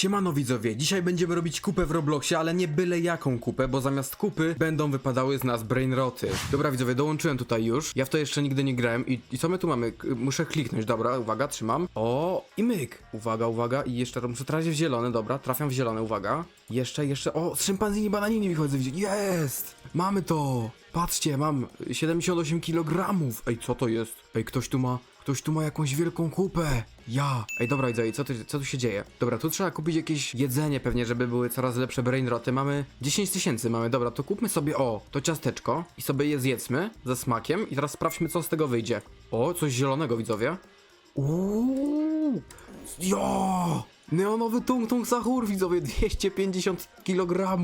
Siemano widzowie, dzisiaj będziemy robić kupę w Robloxie, ale nie byle jaką kupę, bo zamiast kupy będą wypadały z nas brainroty. Dobra widzowie, dołączyłem tutaj już, ja w to jeszcze nigdy nie grałem i, i co my tu mamy? Muszę kliknąć, dobra, uwaga, trzymam. O, i myk. Uwaga, uwaga i jeszcze muszę trafić w zielone, dobra, trafiam w zielone, uwaga. Jeszcze, jeszcze, o, z szympanzini bananini wychodzę, jest! Mamy to! Patrzcie, mam 78 kg. Ej, co to jest? Ej, ktoś tu ma, ktoś tu ma jakąś wielką kupę. Ja. Ej, dobra, widzę, co, co tu się dzieje? Dobra, tu trzeba kupić jakieś jedzenie pewnie, żeby były coraz lepsze brainroty. Mamy 10 tysięcy, mamy, dobra, to kupmy sobie, o, to ciasteczko i sobie je zjedzmy ze smakiem i teraz sprawdźmy, co z tego wyjdzie. O, coś zielonego, widzowie. Uuu, jo! Neonowy tung tung sahur, widzowie, 250 kg.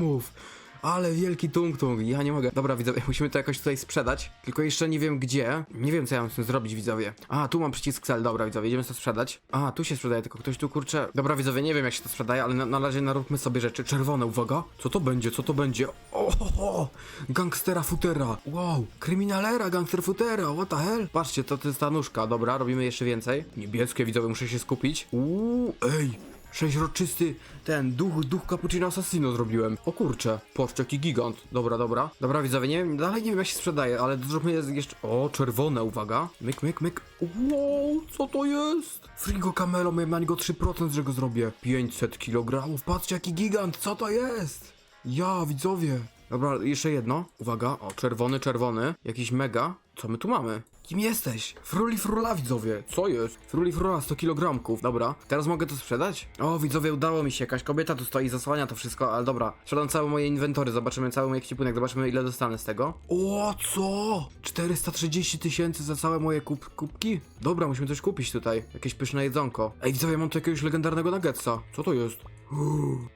Ale wielki tung tung, ja nie mogę. Dobra, widzowie, musimy to jakoś tutaj sprzedać. Tylko jeszcze nie wiem gdzie. Nie wiem, co ja mam z tym zrobić, widzowie. A, tu mam przycisk cel, dobra, widzowie, idziemy to sprzedać. A, tu się sprzedaje, tylko ktoś tu kurczę. Dobra, widzowie, nie wiem jak się to sprzedaje, ale na, na razie naróbmy sobie rzeczy. Czerwone, uwaga. Co to będzie, co to będzie? O, ho, ho. gangstera futera. Wow, kryminalera, gangster futera, what the hell? Patrzcie, to, to jest ta nóżka, dobra, robimy jeszcze więcej. Niebieskie, widzowie, muszę się skupić. Uuu, ej. Przeźroczysty ten duch, duch Cappuccino Assassino zrobiłem. O kurcze, patrzcie jaki gigant. Dobra, dobra. Dobra widzowie, nie wiem, dalej nie wiem jak się sprzedaje, ale zróbmy je jeszcze... O, czerwone, uwaga. Myk, myk, myk. Wow, co to jest? Frigo Camelo, miałem na niego 3%, że go zrobię. 500 kg, patrzcie jaki gigant, co to jest? Ja, widzowie. Dobra, jeszcze jedno. Uwaga, o, czerwony, czerwony. Jakiś mega. Co my tu mamy? Kim jesteś? Fruli frula, widzowie. Co jest? Fruli frula, 100 kg. Dobra, teraz mogę to sprzedać? O, widzowie, udało mi się. Jakaś kobieta tu stoi, zasłania to wszystko, ale dobra. Sprzedam całe moje inwentory, zobaczymy cały mój ekwipunek, zobaczymy ile dostanę z tego. O, co? 430 tysięcy za całe moje kup kubki? Dobra, musimy coś kupić tutaj. Jakieś pyszne jedzonko. Ej, widzowie, mam tu jakiegoś legendarnego nuggetsa. Co to jest?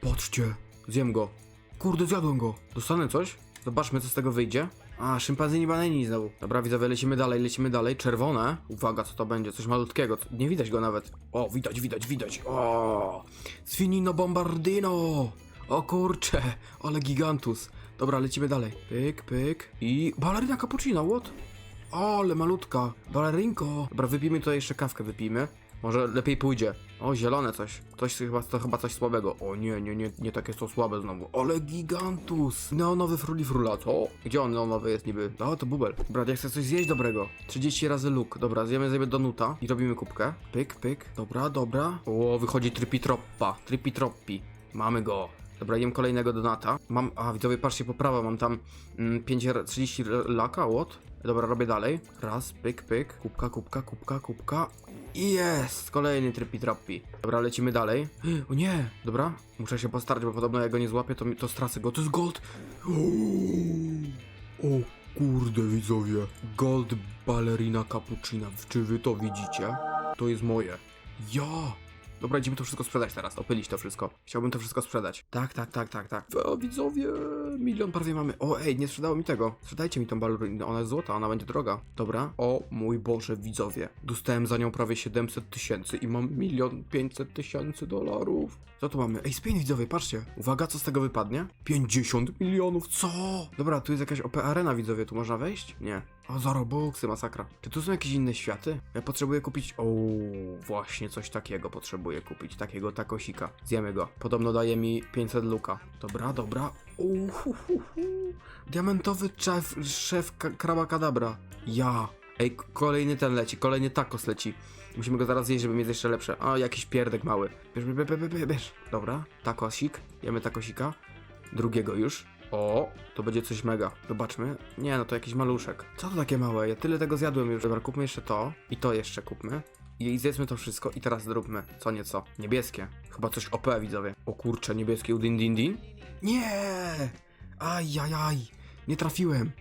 Patrzcie, zjem go. Kurde, zjadłem go. Dostanę coś? Zobaczmy, co z tego wyjdzie. A, szympanzini banani znowu. Dobra, widzowie, lecimy dalej, lecimy dalej. Czerwone. Uwaga, co to będzie? Coś malutkiego. Nie widać go nawet. O, widać, widać, widać. O, Sfinino Bombardino. O kurcze, ale gigantus. Dobra, lecimy dalej. Pyk, pyk. I balerina cappuccino, what? Ale malutka. Balerinko. Dobra, wypijmy tutaj jeszcze kawkę, wypijmy. Może lepiej pójdzie. O, zielone coś. Coś chyba, to chyba coś słabego. O nie, nie, nie, nie takie są słabe znowu. Ale gigantus. Neonowy fruli frula, co? Gdzie on neonowy jest niby? O, to bubel. Dobra, ja chcę coś zjeść dobrego. 30 razy luk. Dobra, zjemy sobie donuta i robimy kubkę. Pyk, pyk. Dobra, dobra. O, wychodzi trypitroppa. Trypitroppi. Mamy go. Dobra, jem kolejnego donata. Mam, a widzowie, patrzcie, poprawa, mam tam mm, 5, ra- 30 r- laka, what? Dobra, robię dalej. Raz, pyk, pyk. Kubka, kubka, kubka, kubka. Jest! Kolejny trypi-trapi. Dobra, lecimy dalej. O nie! Dobra, muszę się postarać, bo podobno jak go nie złapię, to, to stracę go. To jest gold! O kurde, widzowie. Gold ballerina cappuccina. Czy wy to widzicie? To jest moje. Ja! Dobra, idziemy to wszystko sprzedać teraz, opylić to wszystko. Chciałbym to wszystko sprzedać. Tak, tak, tak, tak, tak. O, widzowie, milion prawie mamy. O, ej, nie sprzedało mi tego. Sprzedajcie mi tą balerinę, ona jest złota, ona będzie droga. Dobra. O mój Boże, widzowie. Dostałem za nią prawie 700 tysięcy i mam milion 500 tysięcy dolarów. Co tu mamy? Ej, spin widzowie, patrzcie. Uwaga, co z tego wypadnie? 50 milionów, co? Dobra, tu jest jakaś OP arena, widzowie, tu można wejść? Nie. O, za robuxy, masakra. Czy tu są jakieś inne światy? Ja potrzebuję kupić... O, właśnie coś takiego potrzebuję kupić. Takiego takosika. Zjemy go. Podobno daje mi 500 luka. Dobra, dobra. Uhuhuhu. Diamentowy szef, szef kraba kadabra. Ja. Ej, kolejny ten leci, kolejny tacos leci. Musimy go zaraz zjeść, żeby mieć jeszcze lepsze. O, jakiś pierdek mały. Bierz, bierz, bierz, bierz. Dobra, takosik. Jemy takosika. Drugiego już. O, to będzie coś mega. Zobaczmy. Nie, no to jakiś maluszek. Co to takie małe? Ja tyle tego zjadłem już. Dobra, kupmy jeszcze to. I to jeszcze kupmy. I zjedzmy to wszystko i teraz zróbmy co nieco. Niebieskie. Chyba coś OP widzowie. O kurcze, niebieskie udin din din. Nie! Ajajaj. Nie trafiłem.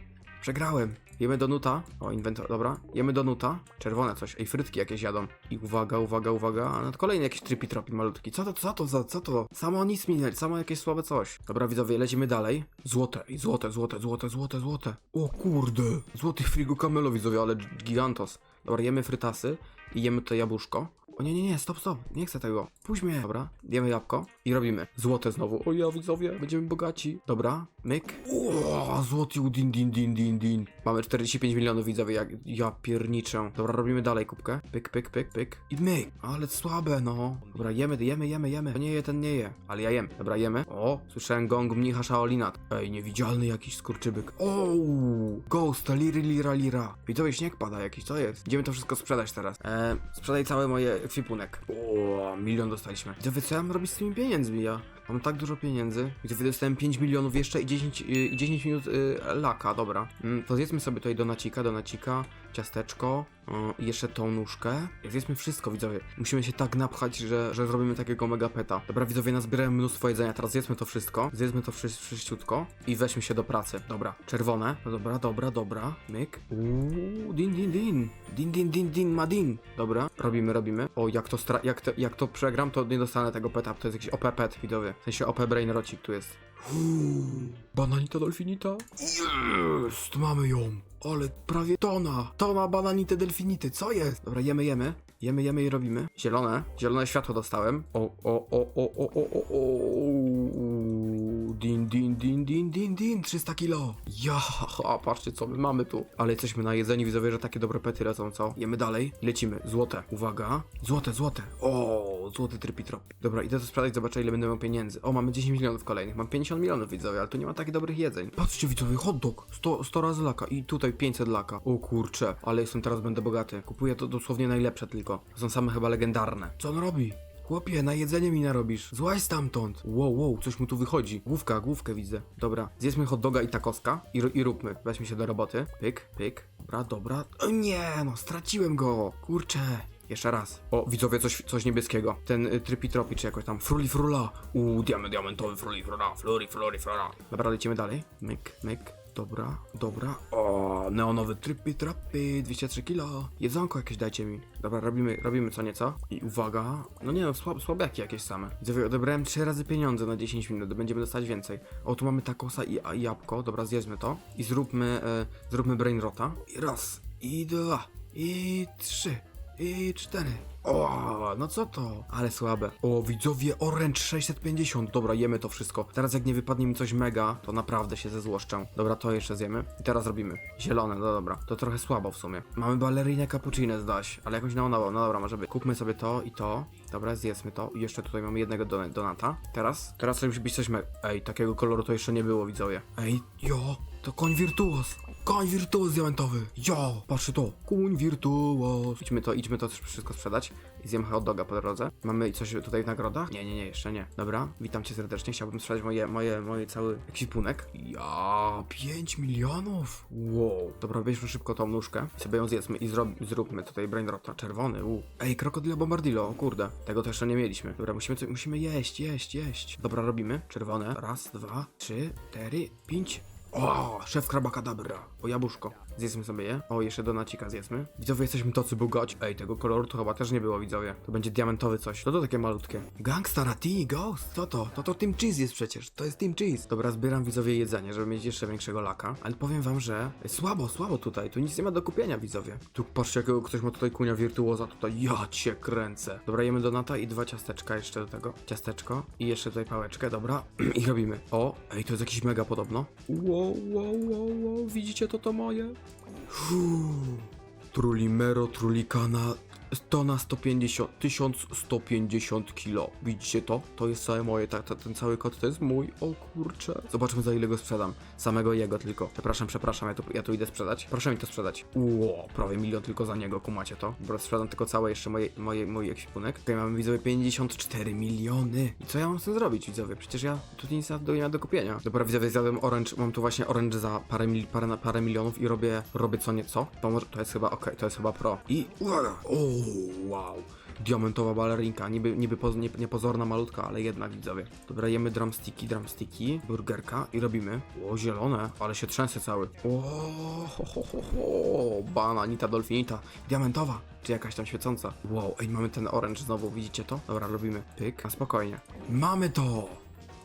Przegrałem. Jemy donuta. O, inwentor, dobra. Jemy donuta. Czerwone coś. Ej, frytki jakieś jadą. I uwaga, uwaga, uwaga. A to kolejny jakiś trypi tropi malutki. Co to, co to, za, co to? Samo nic mi samo jakieś słabe coś. Dobra, widzowie, lecimy dalej. Złote, ej, złote, złote, złote, złote, złote. O kurde. Złoty frigo kamelo, widzowie, ale gigantos. Dobra, jemy frytasy i jemy to jabłuszko. O nie, nie, nie, stop, stop. Nie chcę tego. Puść mnie. Dobra, jemy jabłko i robimy. Złote znowu. O ja widzowie, będziemy bogaci. Dobra, myk. O, złoty din din din din din. Mamy 45 milionów widzowie, jak ja pierniczę. Dobra, robimy dalej kubkę. Pyk, pyk, pyk, pyk. I myk. Ale słabe, no. Dobra, jemy, jemy, jemy, jemy. To nie je, ten nie je. Ale ja jem. Dobra, jemy. O, słyszałem gong mnicha Shaolina. Ej, niewidzialny jakiś skurczybyk. O, ghost, liri, lira, lira. Widzowie, śnieg pada jakiś, co jest? Idziemy to wszystko sprzedać teraz. E, sprzedaj cały moje ekwipunek. O, milion dostaliśmy. Co ja mam robić z tymi pieniędzmi, ja? Mam tak dużo pieniędzy. Widzowie, dostałem 5 milionów jeszcze i 10, y, i 10 minut y, laka, dobra. Mm, to zjedzmy sobie tutaj donacika, donacika, ciasteczko y, i jeszcze tą nóżkę. Zjedzmy wszystko, widzowie. Musimy się tak napchać, że, że zrobimy takiego mega peta. Dobra, widzowie, nazbierałem mnóstwo jedzenia, teraz zjedzmy to wszystko. Zjedzmy to wszy wszyściutko i weźmy się do pracy. Dobra, czerwone. Dobra, dobra, dobra. Myk. Uuu, din, din, din. Din, din, din, din, ma din. Dobra, robimy, robimy. O, jak to, jak to, jak to przegram, to nie dostanę tego peta. To jest jakiś OP pet, widzowie. W sensie OP brain rocik tu jest. Bananita delfinita? Jest, mamy ją. Ale prawie tona. Tona bananity delfinity, co jest? Dobra, jemy, jemy. Jemy, jemy i robimy. Zielone. Zielone światło dostałem. O, o, o, o, o, o, o, o. Din, din, din, din, din, din. 300 kilo. Ja, a patrzcie co my mamy tu. Ale jesteśmy na jedzeniu, widzowie, że takie dobre pety lecą, co? Jemy dalej. Lecimy. Złote. Uwaga. Złote, złote. O, złoty trypitrop. Dobra, idę to sprzedać, zobaczę ile będę miał pieniędzy. O, mamy 10 milionów kolejnych. Mam 50 milionów, widzowie, ale tu nie ma takich dobrych jedzeń. Patrzcie, widzowie, hot dog. 100, 100 razy laka i tutaj 500 laka. O kurcze, ale jestem teraz, będę bogaty. Kupuję to dosłownie najlepsze tylko. Są same chyba legendarne. Co on robi? Chłopie, na jedzenie mi narobisz. Złaź stamtąd. Wow, wow, coś mu tu wychodzi. Główka, główkę widzę. Dobra, zjedzmy hot doga i takoska i, i róbmy. Weźmy się do roboty. Pyk, pyk. Dobra, dobra. O nie, no, straciłem go. Kurczę. Jeszcze raz. O, widzowie, coś, coś niebieskiego. Ten y, trypitropi, czy jakoś tam. Fruli frula. Uuu, diament, diamentowy fruli frula. Fluri, fluri, frula. Dobra, lecimy dalej. Myk, myk. Dobra, dobra. O, neonowy trypy trapy, 203 kilo. Jedzonko jakieś dajcie mi. Dobra, robimy, robimy co nieco. I uwaga. No nie no, słab, słabiaki jakieś same. Widzowie, odebrałem 3 razy pieniądze na 10 minut, będziemy dostać więcej. O, tu mamy takosa i, i jabłko. Dobra, zjedzmy to. I zróbmy, e, zróbmy brainrota. I raz, i dwa, i trzy, i cztery. O, no co to? Ale słabe. O, widzowie, Orange 650. Dobra, jemy to wszystko. Teraz jak nie wypadnie mi coś mega, to naprawdę się zezłoszczę. Dobra, to jeszcze zjemy. I teraz robimy. Zielone, no dobra. To trochę słabo w sumie. Mamy balerinę cappuccino zdaś, ale jakąś neonową. No dobra, może być. Kupmy sobie to i to. Dobra, zjedzmy to. I jeszcze tutaj mamy jednego don donata. Teraz? Teraz musi być coś me... Ej, takiego koloru to jeszcze nie było, widzowie. Ej, jo, to koń wirtuos. Koń wirtuos diamentowy. Jo, patrzcie to. Koń wirtuos. Idźmy to, idźmy to wszystko sprzedać. I zjem hot doga po drodze. Mamy coś tutaj w nagrodach? Nie, nie, nie, jeszcze nie. Dobra, witam cię serdecznie. Chciałbym sprzedać moje, moje, moje cały ekwipunek. Ja, 5 milionów. Wow. Dobra, weźmy szybko tą nóżkę i sobie ją zjedzmy i zrob, zróbmy tutaj brainrota. Czerwony, u. Ej, krokodyla bombardillo, o kurde. Tego to jeszcze nie mieliśmy. Dobra, musimy, musimy jeść, jeść, jeść. Dobra, robimy. Czerwone. Raz, dwa, trzy, cztery, pięć. O, szef krabakadabra. O, jabłuszko. Zjedzmy sobie je. O, jeszcze donacika zjedzmy. Widzowie, jesteśmy tacy bogaci. Ej, tego koloru to chyba też nie było, widzowie. To będzie diamentowy coś. To to takie malutkie. Gangsta T, Ghost, co to? To to Team Cheese jest przecież. To jest Team Cheese. Dobra, zbieram widzowie jedzenie, żeby mieć jeszcze większego laka. Ale powiem wam, że słabo, słabo tutaj. Tu nic nie ma do kupienia, widzowie. Tu patrzcie, jakiego ktoś ma tutaj kunia wirtuoza. Tutaj ja cię kręcę. Dobra, jemy donata i dwa ciasteczka jeszcze do tego. Ciasteczko i jeszcze tutaj pałeczkę, dobra. I robimy. O, ej, to jest jakiś mega podobno. Wow, wow, wow. Widzicie to to moje? Trulimero, trulikana, tona 150, 1150 kilo. Widzicie to? To jest całe moje, tak, ta, ten cały kot to jest mój, o kurczę. Zobaczmy za ile go sprzedam. Samego jego tylko. Przepraszam, przepraszam, ja tu, ja idę sprzedać. Proszę mi to sprzedać. Ło, prawie milion tylko za niego, kumacie to? Dobra, sprzedam tylko całe jeszcze moje, moje, mój ekwipunek. Tutaj mamy widzowie 54 miliony. I co ja mam z tym zrobić, widzowie? Przecież ja tu nic do, nie ma do kupienia. Dobra, widzowie, zjadłem orange, mam tu właśnie orange za parę, mil, parę, parę milionów i robię, robię co nieco. To, może, to jest chyba, okej, to jest chyba pro. I uwaga! O, wow! Diamentowa balerinka, niby, niby poz, nie, niepozorna, malutka, ale jednak widzowie. Dobra, jemy drumsticki, drumsticki, burgerka i robimy. O, zielone, ale się trzęsę cały. O, ho, ho, ho, ho, bananita, dolfinita, diamentowa, czy jakaś tam świecąca. Wow, ej, mamy ten orange znowu, widzicie to? Dobra, robimy pyk, na spokojnie. Mamy to!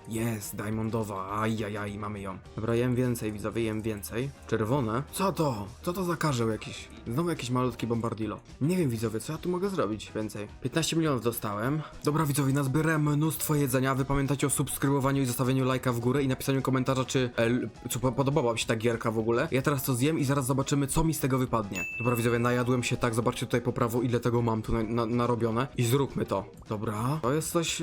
Jest, diamondowa, ajajaj, mamy ją. Dobra, jem więcej, widzowie, jem więcej. Czerwone? Co to? Co to za karzeł jakiś? Znowu jakiś malutki bombardilo. Nie wiem, widzowie, co ja tu mogę zrobić więcej? 15 milionów dostałem. Dobra, widzowie, nazbierałem mnóstwo jedzenia. Wy pamiętacie o subskrybowaniu i zostawieniu lajka w górę i napisaniu komentarza, czy e, l- co po- podobała mi się ta gierka w ogóle. Ja teraz to zjem i zaraz zobaczymy, co mi z tego wypadnie. Dobra, widzowie, najadłem się tak, zobaczcie tutaj po prawo, ile tego mam tu na, na, narobione. I zróbmy to. Dobra, to jest coś...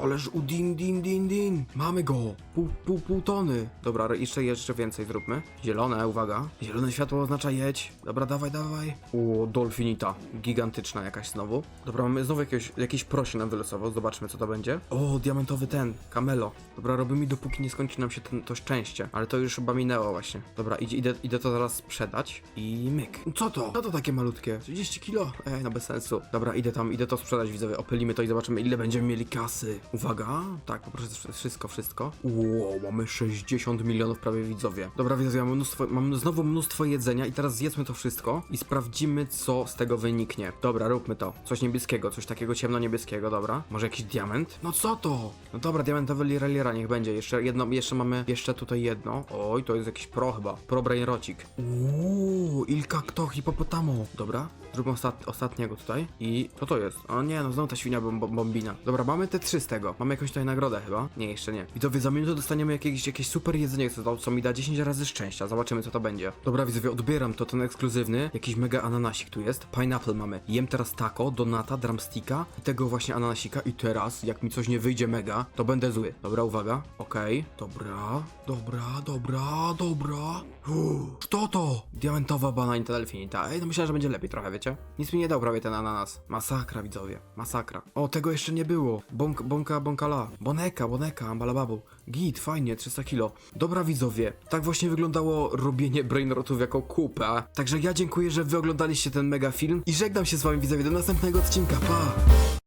Ależ u din din din din. Mamy go. Pół, pół, pół tony. Dobra, jeszcze, jeszcze więcej zróbmy. Zielone, uwaga. Zielone światło oznacza jedź. Dobra, dawaj, dawaj. O, dolfinita. Gigantyczna jakaś znowu. Dobra, mamy znowu jakiegoś, jakiś prosi nam wylosował. Zobaczmy, co to będzie. O, diamentowy ten. Kamelo. Dobra, robimy dopóki nie skończy nam się ten, to szczęście. Ale to już chyba minęło właśnie. Dobra, idzie, idę, idę to zaraz sprzedać. I myk. Co to? Co to takie malutkie? 30 kilo? Ej, no bez sensu. Dobra, idę tam, idę to sprzedać, widzowie. Opylimy to i zobaczymy, ile będziemy mieli kasy. Uwaga. Tak, poproszę wszy- wszystko, wszystko. Wow, mamy 60 milionów prawie widzowie. Dobra, widzowie, mam mnóstwo, mam znowu mnóstwo jedzenia i teraz zjedzmy to wszystko i sprawdzimy, co z tego wyniknie. Dobra, róbmy to. Coś niebieskiego, coś takiego ciemno-niebieskiego, dobra. Może jakiś diament? No co to? No dobra, diamentowy lireliera niech będzie. Jeszcze jedno, jeszcze mamy, jeszcze tutaj jedno. Oj, to jest jakiś pro chyba. Pro brain rocik. Uuu, ilka kto hipopotamo. Dobra, zróbmy ostat, ostatniego tutaj. I co to jest? O nie, no znowu ta świnia bom, bom, bombina. Dobra, mamy te trzy z tego. Mamy jakąś tutaj nagrodę chyba? Nie, jeszcze nie. Widzowie, za minutę dostaniemy jakieś, jakieś super jedzenie, co, co mi da 10 razy szczęścia. Zobaczymy, co to będzie. Dobra, widzowie, odbieram to, ten ekskluzywny. Jakiś mega ananasik tu jest. Pineapple mamy. Jem teraz taco, donata, drumsticka i tego właśnie ananasika. I teraz, jak mi coś nie wyjdzie mega, to będę zły. Dobra, uwaga. Okej. Dobra, dobra, dobra, dobra. Uuu, Kto to? Diamentowa bananita delfinita. Ej, no myślałem, że będzie lepiej trochę, wiecie? Nic mi nie dał prawie ten ananas. Masakra, widzowie. Masakra. O, tego jeszcze nie było. Bąk, bąka, bąkala. Boneka, boneka, ambalababu. Git, fajnie, 300 kilo. Dobra, widzowie. Tak właśnie wyglądało robienie brainrotów jako kupę. Także ja dziękuję, że wy oglądaliście ten mega film i żegnam się z wami, widzowie, do następnego odcinka. Pa!